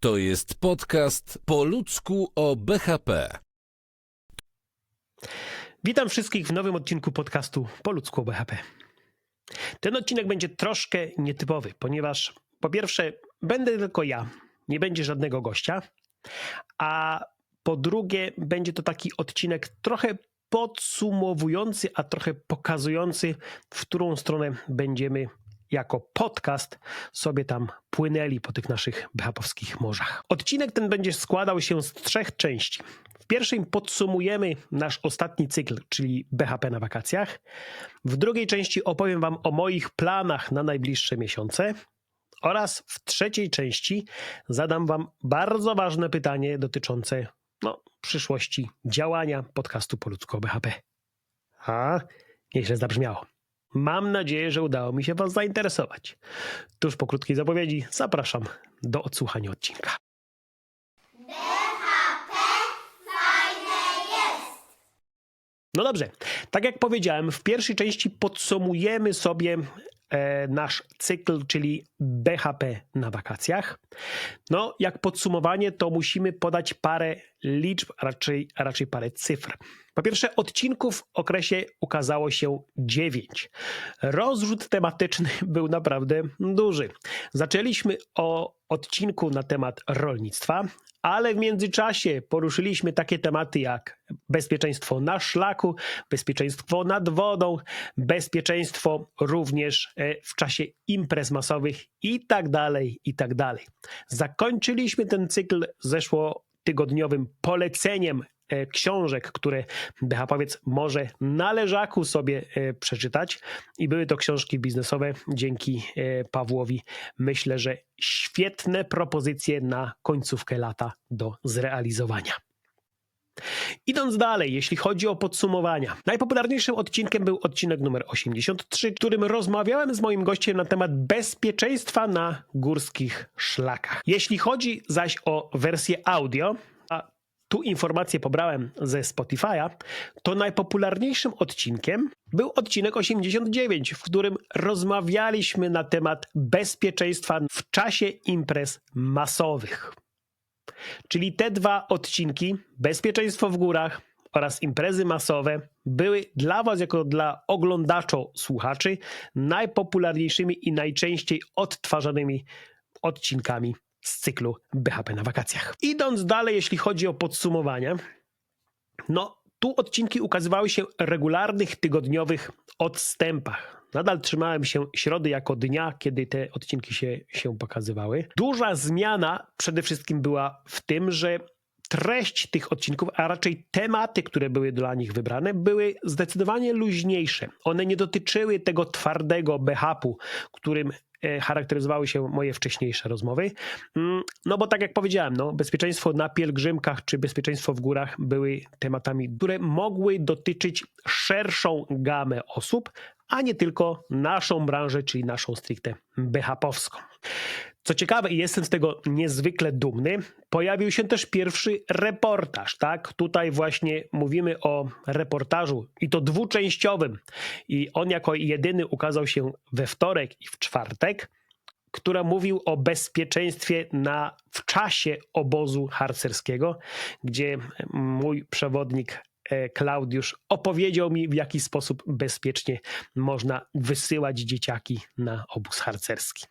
To jest podcast po ludzku o BHP. Witam wszystkich w nowym odcinku podcastu Po ludzku o BHP. Ten odcinek będzie troszkę nietypowy, ponieważ po pierwsze będę tylko ja, nie będzie żadnego gościa, a po drugie będzie to taki odcinek trochę podsumowujący, a trochę pokazujący, w którą stronę będziemy jako podcast sobie tam płynęli po tych naszych BHP-owskich morzach. Odcinek ten będzie składał się z trzech części. W pierwszej podsumujemy nasz ostatni cykl, czyli BHP na wakacjach. W drugiej części opowiem Wam o moich planach na najbliższe miesiące. Oraz w trzeciej części zadam Wam bardzo ważne pytanie dotyczące no, przyszłości działania podcastu po BHP. A, nieźle zabrzmiało. Mam nadzieję, że udało mi się Was zainteresować. Tuż po krótkiej zapowiedzi zapraszam do odsłuchania odcinka. No dobrze, tak jak powiedziałem, w pierwszej części podsumujemy sobie nasz cykl, czyli BHP na wakacjach. No, jak podsumowanie, to musimy podać parę liczb, a raczej, a raczej parę cyfr. Po pierwsze, odcinków w okresie ukazało się 9. Rozrzut tematyczny był naprawdę duży. Zaczęliśmy o odcinku na temat rolnictwa, ale w międzyczasie poruszyliśmy takie tematy jak bezpieczeństwo na szlaku, bezpieczeństwo nad wodą, bezpieczeństwo również e, w czasie imprez masowych i tak dalej, i tak dalej. Zakończyliśmy ten cykl zeszłotygodniowym poleceniem książek, które BHP-owiec może na leżaku sobie e, przeczytać i były to książki biznesowe dzięki e, Pawłowi. Myślę, że świetne propozycje na końcówkę lata do zrealizowania. Idąc dalej, jeśli chodzi o podsumowania. Najpopularniejszym odcinkiem był odcinek numer 83, w którym rozmawiałem z moim gościem na temat bezpieczeństwa na górskich szlakach. Jeśli chodzi zaś o wersję audio, tu informację pobrałem ze Spotify'a, to najpopularniejszym odcinkiem był odcinek 89, w którym rozmawialiśmy na temat bezpieczeństwa w czasie imprez masowych. Czyli te dwa odcinki, Bezpieczeństwo w górach oraz imprezy masowe, były dla Was, jako dla oglądaczo słuchaczy, najpopularniejszymi i najczęściej odtwarzanymi odcinkami z cyklu BHP na wakacjach. Idąc dalej, jeśli chodzi o podsumowania, no tu odcinki ukazywały się regularnych tygodniowych odstępach. Nadal trzymałem się środy jako dnia, kiedy te odcinki się, się pokazywały. Duża zmiana przede wszystkim była w tym, że treść tych odcinków, a raczej tematy, które były dla nich wybrane, były zdecydowanie luźniejsze. One nie dotyczyły tego twardego BHP-u, którym e, charakteryzowały się moje wcześniejsze rozmowy. Mm, No bo tak jak powiedziałem, no, bezpieczeństwo na pielgrzymkach czy bezpieczeństwo w górach były tematami, które mogły dotyczyć szerszą gamę osób, a nie tylko naszą branżę, czyli naszą stricte BHP-owską. Co ciekawe, i jestem z tego niezwykle dumny, pojawił się też pierwszy reportaż. Tak? Tutaj właśnie mówimy o reportażu i to dwuczęściowym. I on jako jedyny ukazał się we wtorek i w czwartek, która mówił o bezpieczeństwie na, w czasie obozu harcerskiego, gdzie mój przewodnik e, Klaudiusz opowiedział mi, w jaki sposób bezpiecznie można wysyłać dzieciaki na obóz harcerski.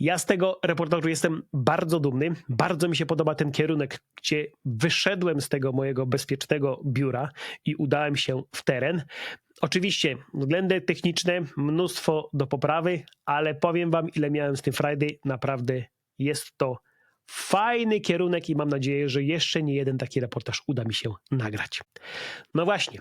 Ja z tego reportażu jestem bardzo dumny. Bardzo mi się podoba ten kierunek, gdzie wyszedłem z tego mojego bezpiecznego biura i udałem się w teren. Oczywiście względy techniczne, mnóstwo do poprawy, ale powiem wam, ile miałem z tym Friday. Naprawdę jest to fajny kierunek i mam nadzieję, że jeszcze nie jeden taki reportaż uda mi się nagrać. No właśnie,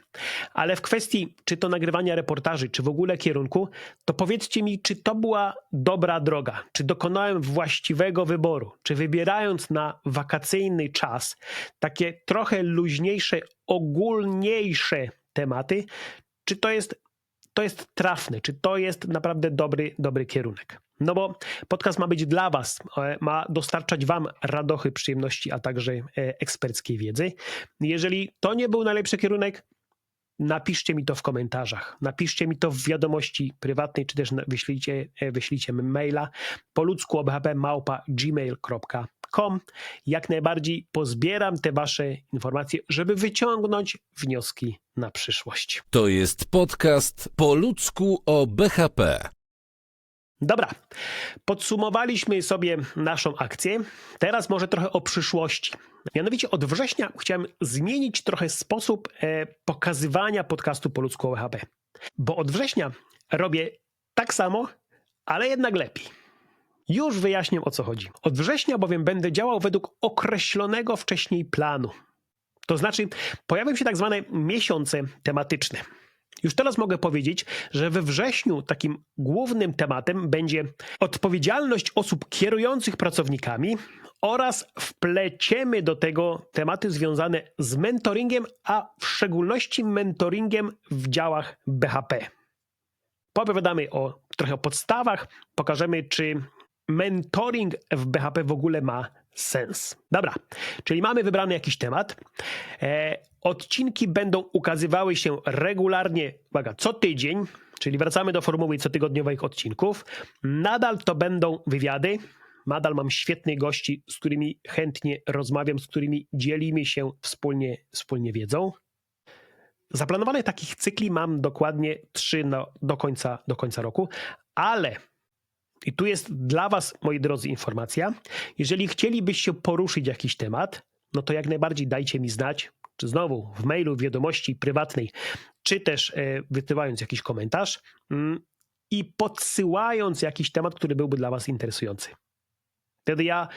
ale w kwestii czy to nagrywania reportaży, czy w ogóle kierunku, to powiedzcie mi, czy to była dobra droga, czy dokonałem właściwego wyboru, czy wybierając na wakacyjny czas takie trochę luźniejsze, ogólniejsze tematy, czy to jest, to jest trafne, czy to jest naprawdę dobry, dobry kierunek. No bo podcast ma być dla Was, e, ma dostarczać Wam radochy, przyjemności, a także e, eksperckiej wiedzy. Jeżeli to nie był najlepszy kierunek, napiszcie mi to w komentarzach. Napiszcie mi to w wiadomości prywatnej, czy też wyślijcie, e, wyślijcie maila po ludzku gmail.com. com. Jak najbardziej pozbieram te Wasze informacje, żeby wyciągnąć wnioski na przyszłość. To jest podcast po ludzku o BHP. Dobra, podsumowaliśmy sobie naszą akcję. Teraz może trochę o przyszłości. Mianowicie od września chciałem zmienić trochę sposób e, pokazywania podcastu po ludzku o BHP. Bo od września robię tak samo, ale jednak lepiej. Już wyjaśnię o co chodzi. Od września bowiem będę działał według określonego wcześniej planu. To znaczy, pojawią się tak zwane miesiące tematyczne. Już teraz mogę powiedzieć, że we wrześniu takim głównym tematem będzie odpowiedzialność osób kierujących pracownikami oraz wpleciemy do tego tematy związane z mentoringiem, a w szczególności mentoringiem w działach BHP. Poopowiadamy o, trochę o podstawach, pokażemy, czy mentoring w BHP w ogóle ma sens. Dobra, czyli mamy wybrany jakiś temat. E, odcinki będą ukazywały się regularnie, uwaga, co tydzień, czyli wracamy do formuły cotygodniowych odcinków. Nadal to będą wywiady. Nadal mam świetnych gości, z którymi chętnie rozmawiam, z którymi dzielimy się wspólnie, wspólnie wiedzą. Zaplanowanych takich cykli mam dokładnie trzy no, do, końca, do końca roku, ale i tu jest dla Was, moi drodzy, informacja. Jeżeli chcielibyście poruszyć jakiś temat, no to jak najbardziej dajcie mi znać, czy znowu w mailu, w wiadomości prywatnej, czy też e, wysyłając jakiś komentarz mm, i podsyłając jakiś temat, który byłby dla Was interesujący. Wtedy ja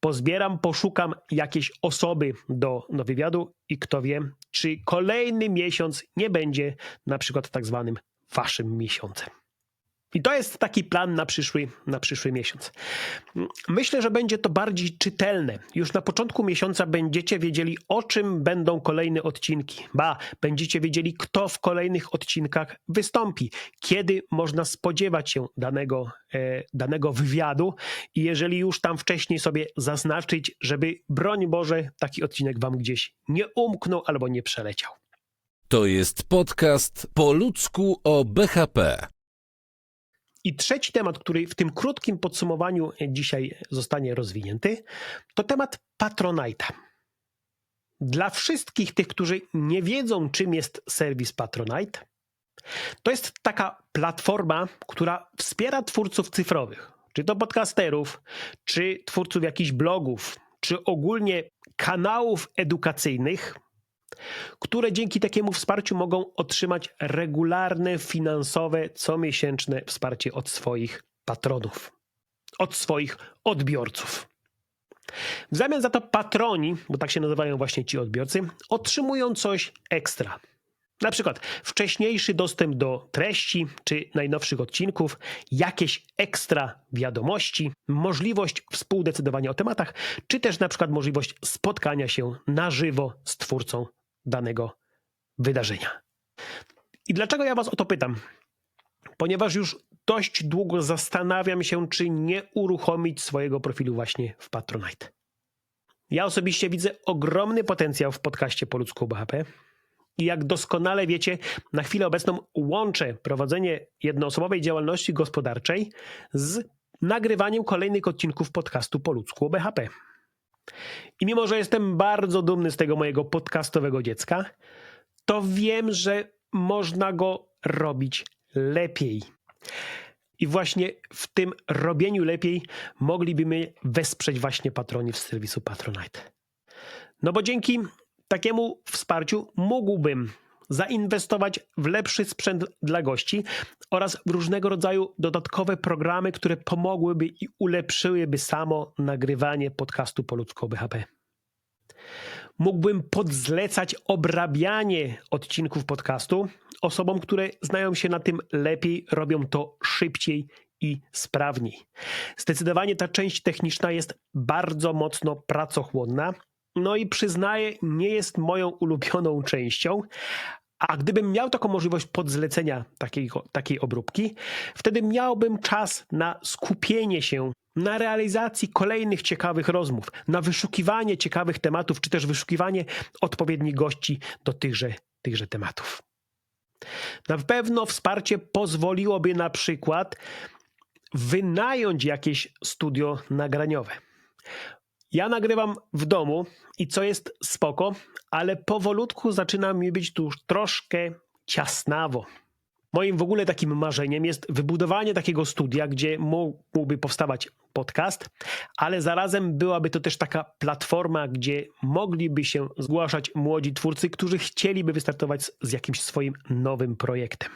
pozbieram, poszukam jakieś osoby do, do wywiadu i kto wie, czy kolejny miesiąc nie będzie na przykład tak zwanym Waszym miesiącem. I to jest taki plan na przyszły, na przyszły miesiąc. Myślę, że będzie to bardziej czytelne. Już na początku miesiąca będziecie wiedzieli, o czym będą kolejne odcinki. Ba, będziecie wiedzieli, kto w kolejnych odcinkach wystąpi, kiedy można spodziewać się danego, e, danego wywiadu. I jeżeli już tam wcześniej sobie zaznaczyć, żeby broń Boże, taki odcinek Wam gdzieś nie umknął albo nie przeleciał. To jest podcast po ludzku o BHP. I trzeci temat, który w tym krótkim podsumowaniu dzisiaj zostanie rozwinięty, to temat Patronite'a. Dla wszystkich tych, którzy nie wiedzą, czym jest serwis Patronite, to jest taka platforma, która wspiera twórców cyfrowych, czy to podcasterów, czy twórców jakichś blogów, czy ogólnie kanałów edukacyjnych, które dzięki takiemu wsparciu mogą otrzymać regularne, finansowe, comiesięczne wsparcie od swoich patronów, od swoich odbiorców. W zamian za to patroni, bo tak się nazywają właśnie ci odbiorcy, otrzymują coś ekstra. Na przykład wcześniejszy dostęp do treści czy najnowszych odcinków, jakieś ekstra wiadomości, możliwość współdecydowania o tematach, czy też na przykład możliwość spotkania się na żywo z twórcą danego wydarzenia. I dlaczego ja Was o to pytam? Ponieważ już dość długo zastanawiam się, czy nie uruchomić swojego profilu właśnie w Patronite. Ja osobiście widzę ogromny potencjał w podcaście po ludzku BHP. I jak doskonale wiecie, na chwilę obecną łączę prowadzenie jednoosobowej działalności gospodarczej z nagrywaniem kolejnych odcinków podcastu po ludzku BHP. I mimo, że jestem bardzo dumny z tego mojego podcastowego dziecka, to wiem, że można go robić lepiej. I właśnie w tym robieniu lepiej mogliby mnie wesprzeć właśnie patroni w serwisu Patronite. No bo dzięki takiemu wsparciu mógłbym zainwestować w lepszy sprzęt dla gości oraz w różnego rodzaju dodatkowe programy, które pomogłyby i ulepszyłyby samo nagrywanie podcastu po ludzko BHP. Mógłbym podzlecać obrabianie odcinków podcastu osobom, które znają się na tym lepiej, robią to szybciej i sprawniej. Zdecydowanie ta część techniczna jest bardzo mocno pracochłonna. No i przyznaję, nie jest moją ulubioną częścią, a gdybym miał taką możliwość podzlecenia takiej, takiej obróbki, wtedy miałbym czas na skupienie się na realizacji kolejnych ciekawych rozmów, na wyszukiwanie ciekawych tematów, czy też wyszukiwanie odpowiednich gości do tychże, tychże tematów. Na pewno wsparcie pozwoliłoby na przykład wynająć jakieś studio nagraniowe. Ja nagrywam w domu i co jest spoko, ale powolutku zaczyna mi być tu troszkę ciasnawo. Moim w ogóle takim marzeniem jest wybudowanie takiego studia, gdzie mógłby powstawać podcast, ale zarazem byłaby to też taka platforma, gdzie mogliby się zgłaszać młodzi twórcy, którzy chcieliby wystartować z jakimś swoim nowym projektem.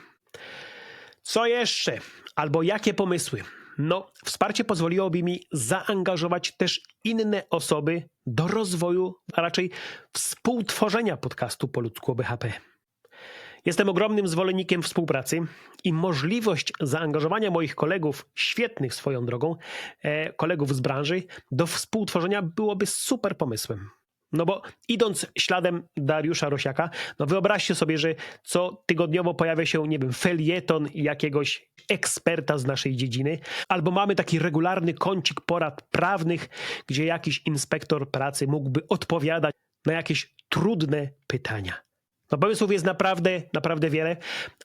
Co jeszcze? Albo jakie pomysły? No, wsparcie pozwoliłoby mi zaangażować też inne osoby do rozwoju, a raczej współtworzenia podcastu po ludzku BHP. Jestem ogromnym zwolennikiem współpracy i możliwość zaangażowania moich kolegów, świetnych swoją drogą, e, kolegów z branży, do współtworzenia byłoby super pomysłem. No bo idąc śladem Dariusza Rosiaka, no wyobraźcie sobie, że co tygodniowo pojawia się, nie wiem, felieton jakiegoś eksperta z naszej dziedziny, albo mamy taki regularny kącik porad prawnych, gdzie jakiś inspektor pracy mógłby odpowiadać na jakieś trudne pytania. No pomysłów jest naprawdę, naprawdę wiele,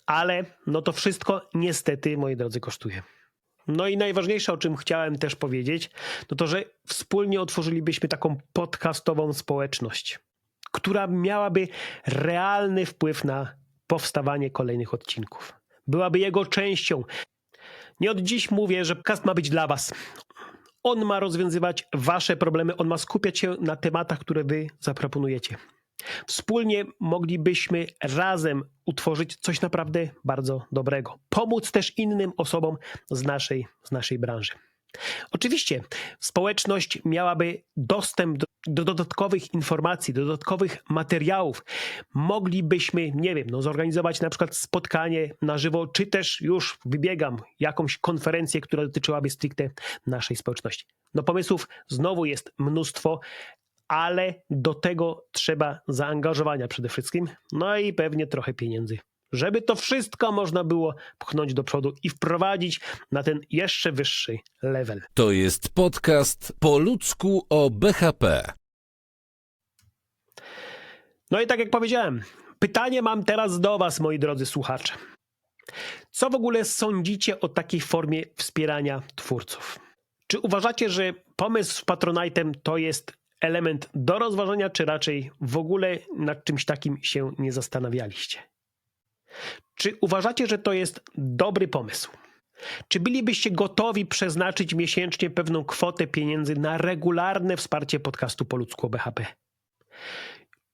ale no to wszystko niestety, moi drodzy, kosztuje. No i najważniejsze, o czym chciałem też powiedzieć, no to, że wspólnie otworzylibyśmy taką podcastową społeczność, która miałaby realny wpływ na powstawanie kolejnych odcinków. Byłaby jego częścią. Nie od dziś mówię, że podcast ma być dla Was. On ma rozwiązywać Wasze problemy, on ma skupiać się na tematach, które Wy zaproponujecie. Wspólnie moglibyśmy razem utworzyć coś naprawdę bardzo dobrego. Pomóc też innym osobom z naszej, z naszej branży. Oczywiście społeczność miałaby dostęp do, do, dodatkowych informacji, do dodatkowych materiałów. Moglibyśmy, nie wiem, no, zorganizować na przykład spotkanie na żywo, czy też już wybiegam jakąś konferencję, która dotyczyłaby stricte naszej społeczności. No pomysłów znowu jest mnóstwo ale do tego trzeba zaangażowania przede wszystkim, no i pewnie trochę pieniędzy. Żeby to wszystko można było pchnąć do przodu i wprowadzić na ten jeszcze wyższy level. To jest podcast po ludzku o BHP. No i tak jak powiedziałem, pytanie mam teraz do Was, moi drodzy słuchacze. Co w ogóle sądzicie o takiej formie wspierania twórców? Czy uważacie, że pomysł z Patronite'em to jest element do rozważenia, czy raczej w ogóle nad czymś takim się nie zastanawialiście? Czy uważacie, że to jest dobry pomysł? Czy bylibyście gotowi przeznaczyć miesięcznie pewną kwotę pieniędzy na regularne wsparcie podcastu po ludzku BHP?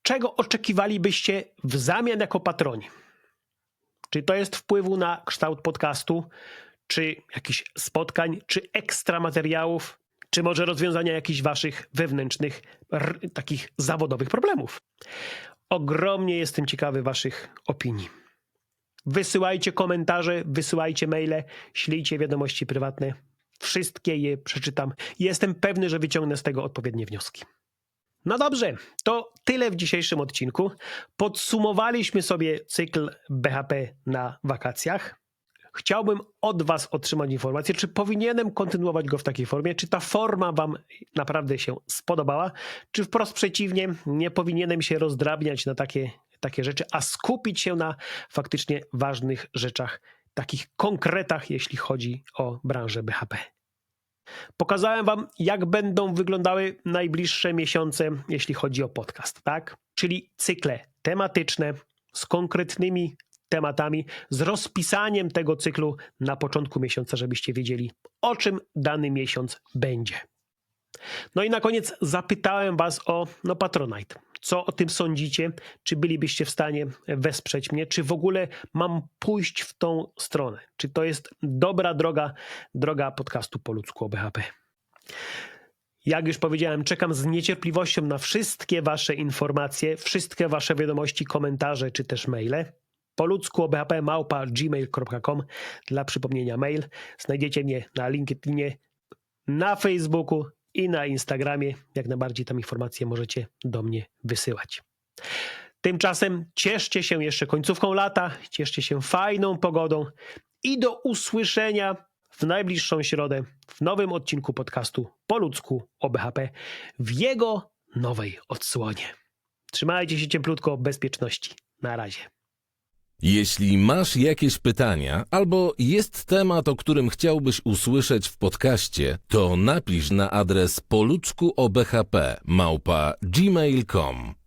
Czego oczekiwalibyście w zamian jako patroni? Czy to jest wpływu na kształt podcastu, czy jakichś spotkań, czy ekstra materiałów, czy może rozwiązania jakichś waszych wewnętrznych, takich zawodowych problemów. Ogromnie jestem ciekawy waszych opinii. Wysyłajcie komentarze, wysyłajcie maile, ślijcie wiadomości prywatne. Wszystkie je przeczytam. Jestem pewny, że wyciągnę z tego odpowiednie wnioski. No dobrze, to tyle w dzisiejszym odcinku. Podsumowaliśmy sobie cykl BHP na wakacjach. Chciałbym od Was otrzymać informację, czy powinienem kontynuować go w takiej formie, czy ta forma Wam naprawdę się spodobała, czy wprost przeciwnie, nie powinienem się rozdrabniać na takie, takie rzeczy, a skupić się na faktycznie ważnych rzeczach, takich konkretach, jeśli chodzi o branżę BHP. Pokazałem Wam, jak będą wyglądały najbliższe miesiące, jeśli chodzi o podcast, tak? Czyli cykle tematyczne z konkretnymi tematami, z rozpisaniem tego cyklu na początku miesiąca, żebyście wiedzieli, o czym dany miesiąc będzie. No i na koniec zapytałem Was o no, Patronite. Co o tym sądzicie? Czy bylibyście w stanie wesprzeć mnie? Czy w ogóle mam pójść w tą stronę? Czy to jest dobra droga, droga podcastu po ludzku o BHP? Jak już powiedziałem, czekam z niecierpliwością na wszystkie Wasze informacje, wszystkie Wasze wiadomości, komentarze czy też maile po ludzku gmail.com dla przypomnienia mail. Znajdziecie mnie na LinkedInie, na Facebooku i na Instagramie. Jak najbardziej tam informacje możecie do mnie wysyłać. Tymczasem cieszcie się jeszcze końcówką lata, cieszcie się fajną pogodą i do usłyszenia w najbliższą środę w nowym odcinku podcastu po ludzku o BHP w jego nowej odsłonie. Trzymajcie się cieplutko, bezpieczności. Na razie. Jeśli masz jakieś pytania albo jest temat, o którym chciałbyś usłyszeć w podcaście, to napisz na adres poludzkuobhp małpa gmail.com.